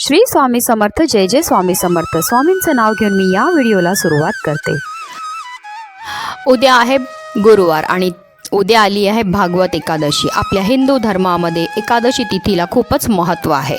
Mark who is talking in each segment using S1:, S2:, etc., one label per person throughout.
S1: श्री स्वामी समर्थ जय जय स्वामी समर्थ. स्वामींचं नाव घेऊन मी या व्हिडिओला सुरुवात करते.
S2: उद्या आहे गुरुवार आणि उद्या आली आहे भागवत एकादशी. आपल्या हिंदू धर्मामध्ये एकादशी तिथीला खूपच महत्त्व आहे.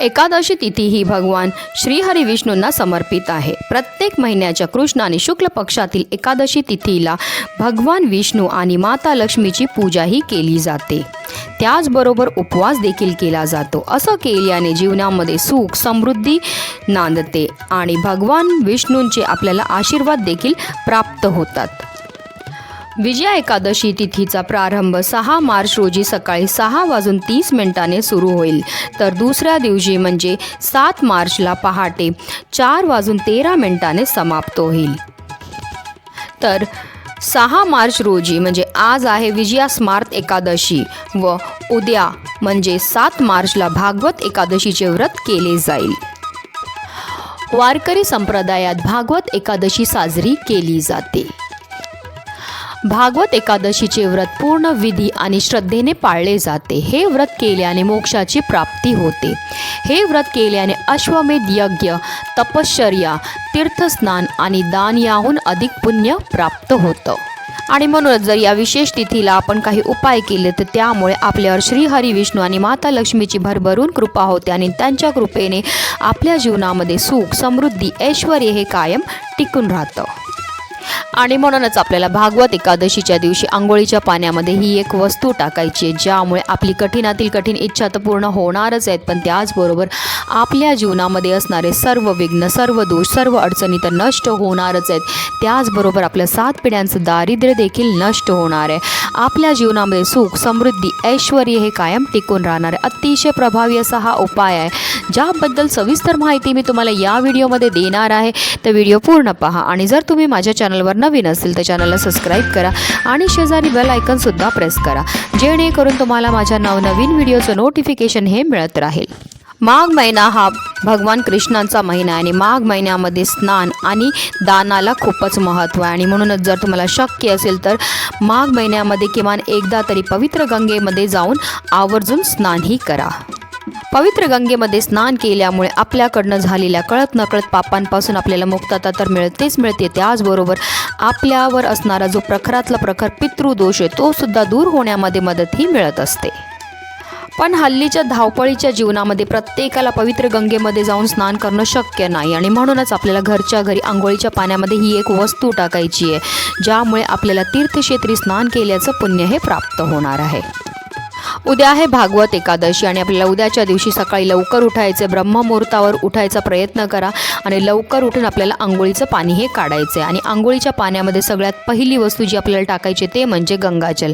S2: एकादशी तिथी ही भगवान श्रीहरी विष्णूंना समर्पित आहे. प्रत्येक महिन्याच्या कृष्ण आणि शुक्ल पक्षातील एकादशी तिथीला भगवान विष्णू आणि माता लक्ष्मीची पूजाही केली जाते. त्याचबरोबर उपवास देखील केला जातो. असं केल्याने जीवनामध्ये सुख समृद्धी नांदते आणि भगवान विष्णूंचे आपल्याला आशीर्वाद देखील प्राप्त होतात. विजया एकादशी तिथीचा प्रारंभ सहा मार्च रोजी सकाळी सहा वाजून तीस मिनिटाने सुरू होईल. तर दुसऱ्या दिवशी म्हणजे सात मार्चला पहाटे चार वाजून तेरा मिनिटाने समाप्त होईल. तर सहा मार्च रोजी म्हणजे आज आहे विजया स्मार्त एकादशी व उद्या म्हणजे सात मार्चला भागवत एकादशीचे व्रत केले जाईल. वारकरी संप्रदायात भागवत एकादशी साजरी केली जाते. भागवत एकादशीचे व्रत पूर्ण विधी आणि श्रद्धेने पाळले जाते. हे व्रत केल्याने मोक्षाची प्राप्ती होते. हे व्रत केल्याने अश्वमेध यज्ञ तपश्चर्या तीर्थस्नान आणि दान याहून अधिक पुण्य प्राप्त होतं. आणि म्हणूनच जर या विशेष तिथीला आपण काही उपाय केले तर त्यामुळे आपल्यावर श्रीहरी विष्णू आणि माता लक्ष्मीची भरभरून कृपा होते आणि त्यांच्या कृपेने आपल्या जीवनामध्ये सुख समृद्धी ऐश्वर हे कायम टिकून राहतं. आणि म्हणूनच आपल्याला भागवत एकादशीच्या दिवशी आंघोळीच्या पाण्यामध्ये ही एक वस्तू टाकायची आहे ज्यामुळे आपली कठीणातील कठीण इच्छा तर पूर्ण होणारच आहेत पण त्याचबरोबर आपल्या जीवनामध्ये असणारे सर्व विघ्न सर्व दोष सर्व अडचणी तर नष्ट होणारच आहेत. त्याचबरोबर आपल्या सात पिढ्यांचं दारिद्र्य देखील नष्ट होणार आहे. आपल्या जीवनामध्ये सुख समृद्धी ऐश्वर हे कायम टिकून राहणार आहे. अतिशय प्रभावी असा हा उपाय आहे. ज्याबद्दल सविस्तर माहिती मी तुम्हाला या व्हिडिओमध्ये देणार आहे. तर व्हिडिओ पूर्ण पहा आणि जर तुम्ही माझ्या चॅनलवर नवीन असेल तर चॅनलला सबस्क्राईब करा आणि शेजारी बेल आयकनसुद्धा प्रेस करा. जेणेकरून तुम्हाला माझ्या नवनवीन व्हिडिओचं नोटिफिकेशन हे मिळत राहील. माघ महिना हा भगवान कृष्णांचा महिना आहे आणि माघ महिन्यामध्ये स्नान आणि दानाला खूपच महत्त्व आहे. आणि म्हणूनच जर तुम्हाला शक्य असेल तर माघ महिन्यामध्ये किमान एकदा तरी पवित्र गंगेमध्ये जाऊन आवर्जून स्नानही करा. पवित्र गंगेमध्ये स्नान केल्यामुळे आपल्याकडनं झालेल्या कळत नकळत पापांपासून आपल्याला मुक्तता तर मिळतेच मिळते. त्याचबरोबर आपल्यावर असणारा जो प्रखरातला प्रखर पितृदोष आहे तो सुद्धा दूर होण्यामध्ये मदतही मिळत असते. पण हल्लीच्या धावपळीच्या जीवनामध्ये प्रत्येकाला पवित्र गंगेमध्ये जाऊन स्नान करणं शक्य नाही आणि म्हणूनच आपल्याला घरच्या घरी आंघोळीच्या पाण्यामध्ये ही एक वस्तू टाकायची आहे ज्यामुळे आपल्याला तीर्थक्षेत्री स्नान केल्याचं पुण्य हे प्राप्त होणार आहे. उद्या आहे भागवत एकादशी आणि आपल्याला उद्याच्या दिवशी सकाळी लवकर उठायचं ब्रह्ममुहूर्तावर उठायचा प्रयत्न करा आणि लवकर उठून आपल्याला आंघोळीचं पाणी हे काढायचं आहे आणि आंघोळीच्या पाण्यामध्ये सगळ्यात पहिली वस्तू जी आपल्याला टाकायची ते म्हणजे गंगाजल.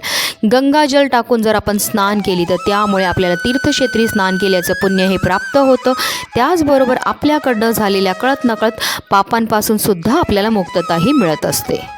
S2: गंगाजल टाकून जर आपण स्नान केली तर त्यामुळे आपल्याला तीर्थक्षेत्री स्नान केल्याचं पुण्य हे प्राप्त होतं. त्याचबरोबर आपल्याकडनं झालेल्या कळत नकळत पापांपासून सुद्धा आपल्याला मुक्तताही मिळत असते.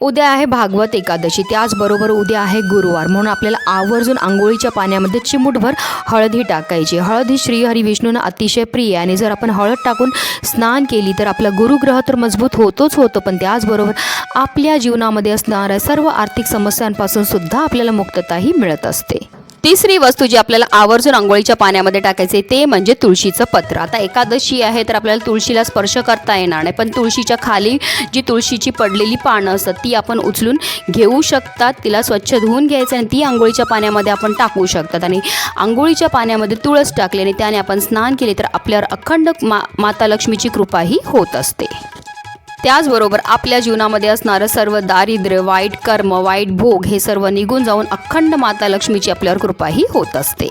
S2: उद्या आहे भागवत एकादशी त्याचबरोबर उद्या आहे गुरुवार. म्हणून आपल्याला आवर्जून आंघोळीच्या पाण्यामध्ये चिमूटभर हळदही टाकायची हळद ही श्रीहरी विष्णूंना अतिशय प्रिय आणि जर आपण हळद टाकून स्नान केली तर आपला गुरुग्रह तर मजबूत होतोच होतो. पण त्याचबरोबर आपल्या जीवनामध्ये असणाऱ्या सर्व आर्थिक समस्यांपासून सुद्धा आपल्याला मुक्तताही मिळत असते. तिसरी वस्तू जी आपल्याला आवर्जून आंघोळीच्या पाण्यामध्ये टाकायचे ते म्हणजे तुळशीचं पत्र. आता एकादशी आहे तर आपल्याला तुळशीला स्पर्श करता येणार नाही पण तुळशीच्या खाली जी तुळशीची पडलेली पानं असतात ती आपण उचलून घेऊ शकतात तिला स्वच्छ धुवून घ्यायचं आणि ती आंघोळीच्या पाण्यामध्ये आपण टाकू शकतात. आणि आंघोळीच्या पाण्यामध्ये तुळस टाकल्याने त्याने आपण स्नान केले तर आपल्यावर अखंड मा माता लक्ष्मीची कृपाही होत असते. त्याचबरोबर आपल्या जीवनामध्ये असणारं सर्व दारिद्र्य वाईट कर्म वाईट भोग हे सर्व निघून जाऊन अखंड माता लक्ष्मीची आपल्यावर कृपाही होत असते.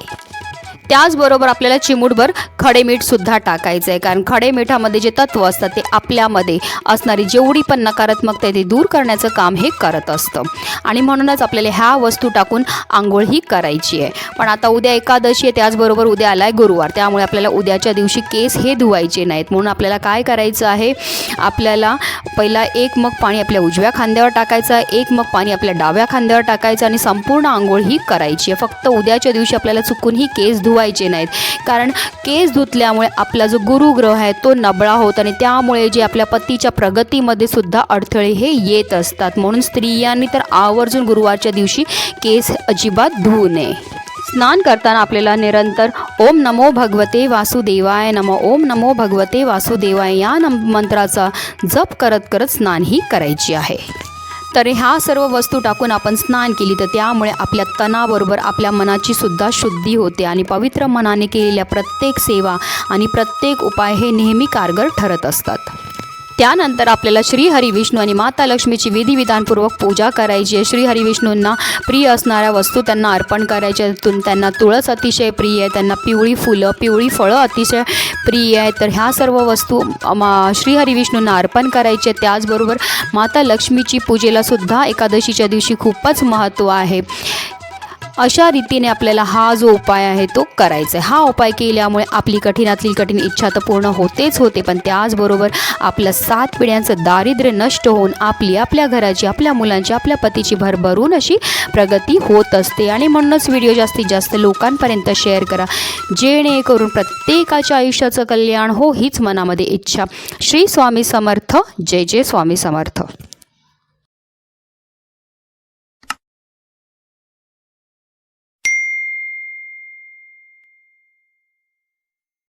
S2: त्याचबरोबर आपल्याला चिमूटभर खडे मीठसुद्धा टाकायचं आहे कारण खडे मिठामध्ये जे तत्व असतात ते आपल्यामध्ये असणारी जेवढी पण नकारात्मकता आहे ती दूर करण्याचं काम हे करत असतं. आणि म्हणूनच आपल्याला ह्या वस्तू टाकून आंघोळ ही करायची आहे. पण आता उद्या एकादशी आहे त्याचबरोबर उद्या आलाय गुरुवार. त्यामुळे आपल्याला उद्याच्या दिवशी केस हे धुवायचे नाहीत. म्हणून आपल्याला काय करायचं आहे? आपल्याला पहिला एक मग पाणी आपल्या उजव्या खांद्यावर टाकायचं आहे. एक मग पाणी आपल्या डाव्या खांद्यावर टाकायचं आणि संपूर्ण आंघोळ ही करायची आहे. फक्त उद्याच्या दिवशी आपल्याला चुकून ही केस धुवायचे नाहीत. कारण केस धुतल्यामुळे आपला जो गुरुग्रह आहे तो नबळा होत आणि त्यामुळे जे आपल्या पतीच्या प्रगतीमध्ये सुद्धा अडथळे हे येत असतात. म्हणून स्त्रियांनी तर आवर्जून गुरुवारच्या दिवशी केस अजिबात धुवू नये.
S1: स्नान करताना आपल्याला निरंतर ओम नमो भगवते वासुदेवाय नम ओम नमो भगवते वासुदेवाय या नम मंत्राचा जप करत करत स्नान ही करायची आहे. तर ह्या सर्व वस्तू टाकून आपण स्नान केली तर त्यामुळे आपल्या तणाबरोबर आपल्या मनाची सुद्धा शुद्धी होते आणि पवित्र मनाने केलेल्या प्रत्येक सेवा आणि प्रत्येक उपाय हे नेहमी कारगर ठरत असतात. त्यानंतर आपल्याला श्री हरिविष्णू आणि माता लक्ष्मीची विधिविधानपूर्वक पूजा करायची आहे. श्री हरिविष्णूंना प्रिय असणाऱ्या वस्तू त्यांना अर्पण करायच्या त्यांना तुळस अतिशय प्रिय आहे. त्यांना पिवळी फुलं पिवळी फळं अतिशय प्रिय आहे तर ह्या सर्व वस्तू अमा- श्री अर्पण करायचे त्याचबरोबर माता लक्ष्मीची पूजेला सुद्धा एकादशीच्या दिवशी खूपच महत्त्व आहे. अशा रीतीने आपल्याला हा जो उपाय आहे तो करायचा आहे. हा उपाय केल्यामुळे आपली कठीणातली कठीण इच्छा तर पूर्ण होतेच होते पण त्याचबरोबर आपलं सात पिढ्यांचं दारिद्र्य नष्ट होऊन आपली आपल्या घराची आपल्या मुलांची आपल्या पतीची भरभरून अशी प्रगती होत असते. आणि म्हणूनच व्हिडिओ जास्तीत जास्त लोकांपर्यंत शेअर करा. जेणेकरून प्रत्येकाच्या आयुष्याचं कल्याण हो हीच मनामध्ये इच्छा. श्री स्वामी समर्थ. जय जय स्वामी समर्थ.